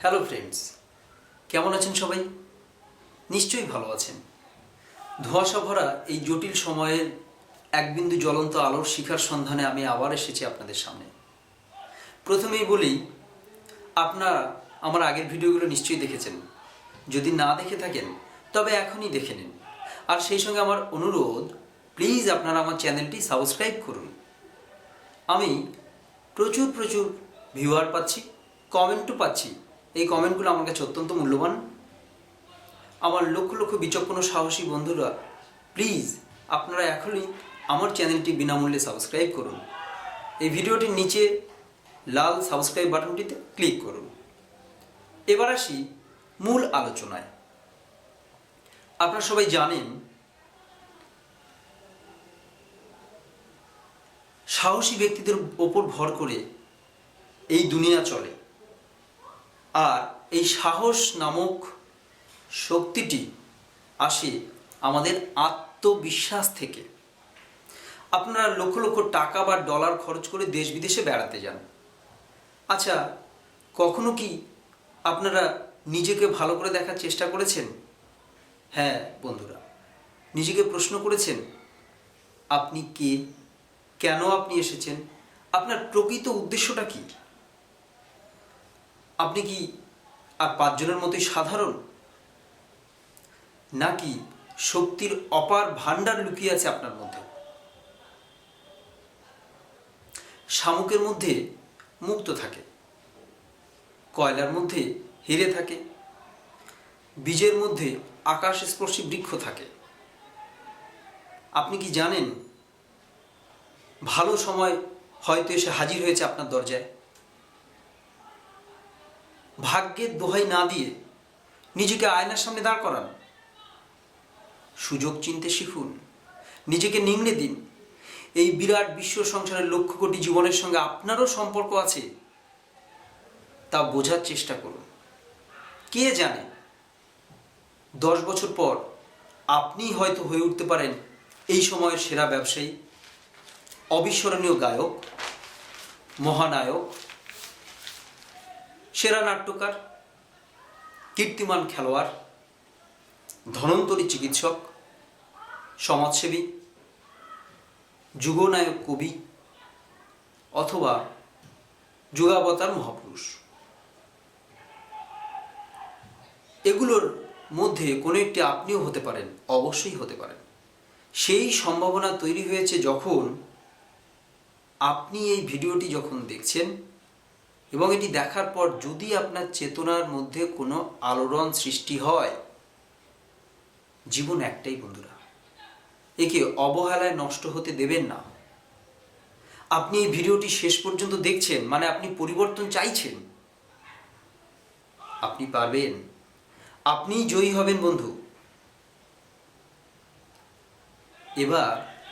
Hello friends কেমন আছেন সবাই? নিশ্চয়ই ভালো আছেন। ধোঁয়াশা ভরা এই জটিল সময়ের এক বিন্দু জ্বলন্ত আলোর শিখার সন্ধানে আমি আবার এসেছি আপনাদের সামনে। প্রথমেই বলি, আপনারা আমার আগের ভিডিওগুলো নিশ্চয়ই দেখেছেন। যদি না দেখে থাকেন, তবে এখনই দেখে নিন। আর সেই সঙ্গে আমার অনুরোধ প্লিজ আপনারা আমার চ্যানেলটি সাবস্ক্রাইব করুন। আমি প্রচুর প্রচুর ভিউয়ার পাচ্ছি কমেন্টও পাচ্ছি। এই কমেন্টগুলো আমার কাছে অত্যন্ত মূল্যবান। আমার লক্ষ লক্ষ বিচক্ষণ সাহসী বন্ধুরা প্লিজ আপনারা এখনই আমার চ্যানেলটি বিনামূল্যে সাবস্ক্রাইব করুন। এই ভিডিওটির নিচে লাল সাবস্ক্রাইব বাটনটিতে ক্লিক করুন। এবার আসি মূল আলোচনায়। আপনারা সবাই জানেন, সাহসী ব্যক্তিদের ওপর ভর করে এই দুনিয়া চলে। আর এই সাহস নামক শক্তিটি আসে আমাদের আত্মবিশ্বাস থেকে। আপনারা লক্ষ লক্ষ টাকা বা ডলার খরচ করে দেশ বিদেশে বেড়াতে যান। আচ্ছা কখনো কি আপনারা নিজেকে ভালো করে দেখার চেষ্টা করেছেন? হ্যাঁ বন্ধুরা, নিজেকে প্রশ্ন করেছেন, আপনি কে? কেন আপনি এসেছেন? আপনার প্রকৃত উদ্দেশ্যটা কি? আপনি কি আর পাঁচজনের মতোই সাধারণ? নাকি শক্তির অপার ভাণ্ডার লুকিয়ে আছে আপনার মধ্যে? শামুকের মধ্যে মুক্ত থাকে, কয়লার মধ্যে হিরে থাকে, বীজের মধ্যে আকাশ স্পর্শী বৃক্ষ থাকে। আপনি কি জানেন, ভালো সময় হয়তো এসে হাজির হয়েছে আপনার দরজায়? ভাগ্যের দোহাই না দিয়ে নিজেকে আয়নার সামনে দাঁড় করান। সুযোগ চিনতে শিখুন, নিজেকে নিংড়ে দিন। এই বিরাট বিশ্ব সংসারের লক্ষ কোটি জীবনের সঙ্গে আপনারও সম্পর্ক আছে, তা বোঝার চেষ্টা করুন। কে জানে, দশ বছর পর আপনিই হয়তো হয়ে উঠতে পারেন এই সময়ের সেরা ব্যবসায়ী, অবিস্মরণীয় গায়ক, মহানায়ক সেরা নাট্যকার, কীর্তিমান খেলোয়াড়, ধনন্তরী চিকিৎসক, সমাজসেবী, যুগনায়ক কবি অথবা যুগাবতার মহাপুরুষ। এগুলোর মধ্যে কোনো একটি আপনিও হতে পারেন, অবশ্যই হতে পারেন। সেই সম্ভাবনা তৈরি হয়েছে যখন আপনি এই ভিডিওটি যখন দেখছেন এবং এটি দেখার পর যদি আপনার চেতনার মধ্যে কোনো আলোড়ন সৃষ্টি হয়, জীবন একটাই বন্ধুরা। একে অবহেলায় নষ্ট হতে দেবেন না। আপনি এই ভিডিওটি শেষ পর্যন্ত দেখছেন মানে আপনি পরিবর্তন চাইছেন। আপনি পারবেন। আপনিই জয়ী হবেন বন্ধু। এবার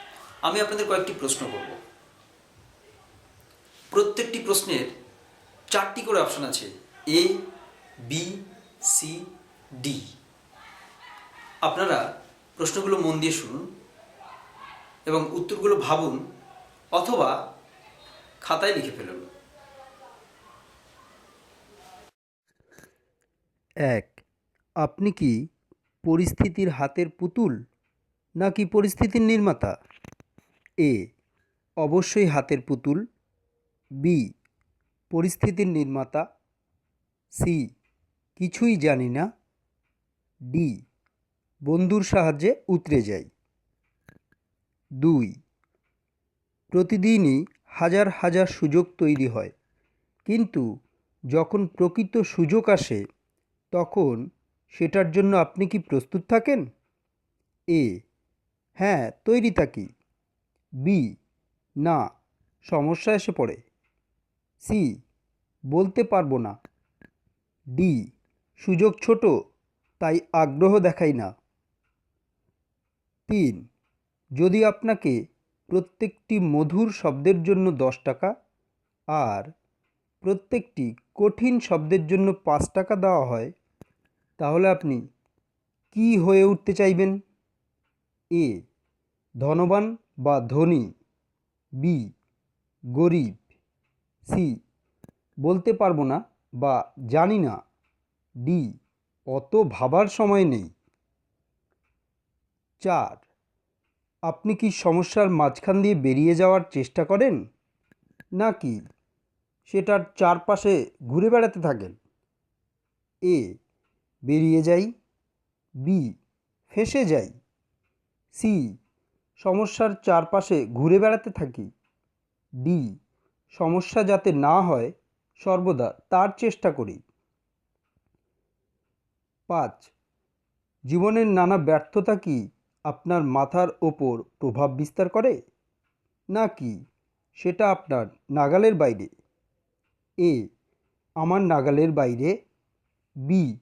আমি আপনাদের কয়েকটি প্রশ্ন করব। প্রত্যেকটি প্রশ্নের চারটি করে অপশন আছে এ বি সি ডি আপনারা প্রশ্নগুলো মন দিয়ে শুনুন এবং উত্তরগুলো ভাবুন অথবা খাতায় লিখে ফেলুন। এক, আপনি কি পরিস্থিতির হাতের পুতুল নাকি পরিস্থিতির নির্মাতা? এ, অবশ্যই হাতের পুতুল। বি পরিস্থিতির নির্মাতা সি, কিছুই জানি না। ডি, বন্ধুর সাহায্যে উতরে যাই। দুই, প্রতিদিনই হাজার হাজার সুযোগ তৈরি হয়। কিন্তু যখন প্রকৃত সুযোগ আসে, তখন সেটার জন্য আপনি কি প্রস্তুত থাকেন? এ হ্যাঁ তৈরি থাকি। বি, না, সমস্যা এসে পড়ে। সি বলতে পারব না। ডি, সুযোগ ছোট, তাই আগ্রহ দেখাই না। তিন, যদি আপনাকে প্রত্যেকটি মধুর শব্দের জন্য দশ টাকা, আর প্রত্যেকটি কঠিন শব্দের জন্য পাঁচ টাকা দেওয়া হয়, তাহলে আপনি কি হয়ে উঠতে চাইবেন? এ, ধনবান বা ধনী। বি, গরিব। সি বলতে পারব না বা জানি না। ডি অত ভাবার সময় নেই। চার, আপনি কি সমস্যার মাঝখান দিয়ে বেরিয়ে যাওয়ার চেষ্টা করেন? নাকি সেটার চারপাশে ঘুরে বেড়াতে থাকেন? এ বেরিয়ে যাই। বি ফেসে যাই। সি সমস্যার চারপাশে ঘুরে বেড়াতে থাকি। ডি সমস্যা যাতে না হয় সর্বদা তার চেষ্টা করি। পাঁচ, জীবনের নানা ব্যর্থতা কি আপনার মাথার ওপর প্রভাব বিস্তার করে? নাকি সেটা আপনার নাগালের বাইরে? এ, আমার নাগালের বাইরে। বি,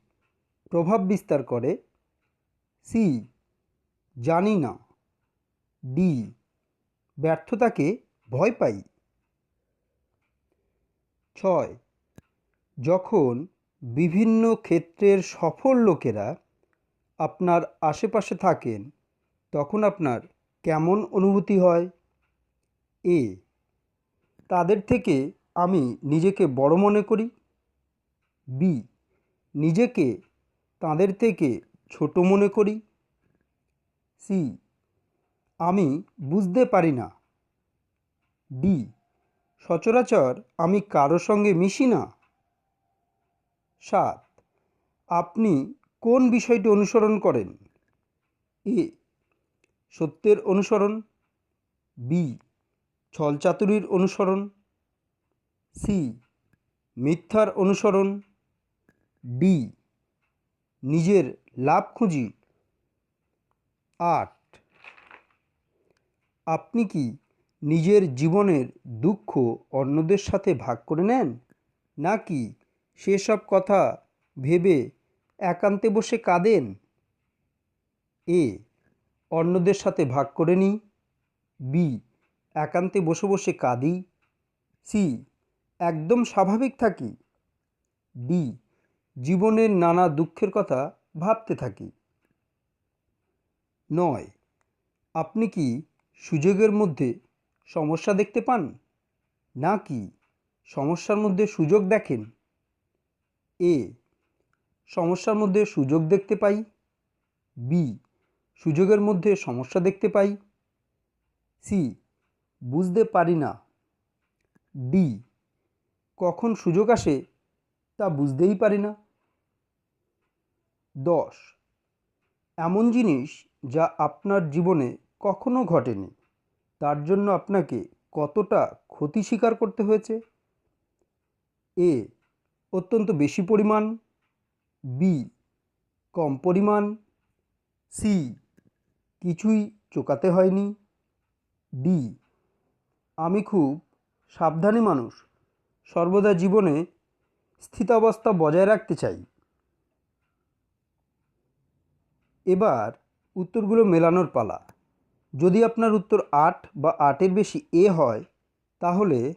প্রভাব বিস্তার করে। সি, জানি না। ডি, ব্যর্থতাকে ভয় পাই। ছয়। যখন বিভিন্ন ক্ষেত্রের সফল লোকেরা আপনার আশেপাশে থাকেন, তখন আপনার কেমন অনুভূতি হয়? এ, তাদের থেকে আমি নিজেকে বড় মনে করি। বি, নিজেকে তাদের থেকে ছোট মনে করি। সি, আমি বুঝতে পারি না। ডি সচরাচর আমি কারও সঙ্গে মিশি না। সাত, আপনি কোন বিষয়টি অনুসরণ করেন? এ, সত্যের অনুসরণ। বি, ছলচাতুরির অনুসরণ। সি, মিথ্যার অনুসরণ। ডি, নিজের লাভ খুঁজি। আট, আপনি কি নিজের জীবনের দুঃখ অন্যদের সাথে ভাগ করে নেন? নাকি সেসব কথা ভেবে একান্তে বসে কাঁদেন? এ, অন্যদের সাথে ভাগ করে নিই বি, একান্তে বসে বসে কাঁদি। সি, একদম স্বাভাবিক থাকি। ডি, জীবনের নানা দুঃখের কথা ভাবতে থাকি। নয়, আপনি কি সুযোগের মধ্যে সমস্যা দেখতে পান? নাকি সমস্যার মধ্যে সুযোগ দেখেন। এ. সমস্যার মধ্যে সুযোগ দেখতে পাই। বি. সুযোগের মধ্যে সমস্যা দেখতে পাই। সি. বুঝতে পারি না। ডি. কখন সুযোগ আসে তা বুঝতেই পারি না। দশ. এমন জিনিস যা আপনার জীবনে কখনো ঘটেনি। তার জন্য আপনাকে কতটা ক্ষতি স্বীকার করতে হয়েছে? এ, অত্যন্ত বেশি পরিমাণ, বি, কম পরিমাণ, সি, কিছুই চোকাতে হয়নি, ডি, আমি খুব সাবধানী মানুষ, সর্বদা জীবনে স্থিতাবস্থা বজায় রাখতে চাই। এবার উত্তরগুলো মেলানোর পালা। যদি আপনার উত্তর আট বা আটের বেশি এ হয়, তাহলে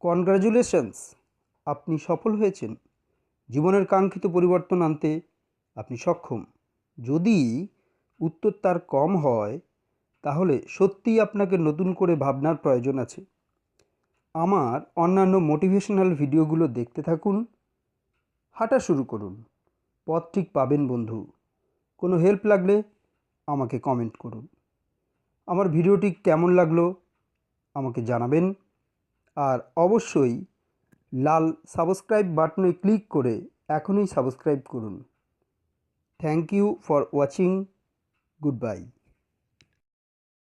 কনগ্রাচুলেশনস আপনি সফল হয়েছেন। জীবনের কাঙ্ক্ষিত পরিবর্তন আনতে আপনি সক্ষম। যদি উত্তর তার কম হয়, তাহলে সত্যিই আপনাকে নতুন করে ভাবনার প্রয়োজন আছে। আমার অন্যান্য মোটিভেশনাল ভিডিওগুলো দেখতে থাকুন। হাঁটা শুরু করুন। পথ ঠিক পাবেন বন্ধু। কোনো হেল্প লাগলে আমাকে কমেন্ট করুন। আমার ভিডিওটি কেমন লাগল আমাকে জানাবেন। আর অবশ্যই লাল সাবস্ক্রাইব বাটনে ক্লিক করে এখনই সাবস্ক্রাইব করুন। Thank you for watching. Goodbye.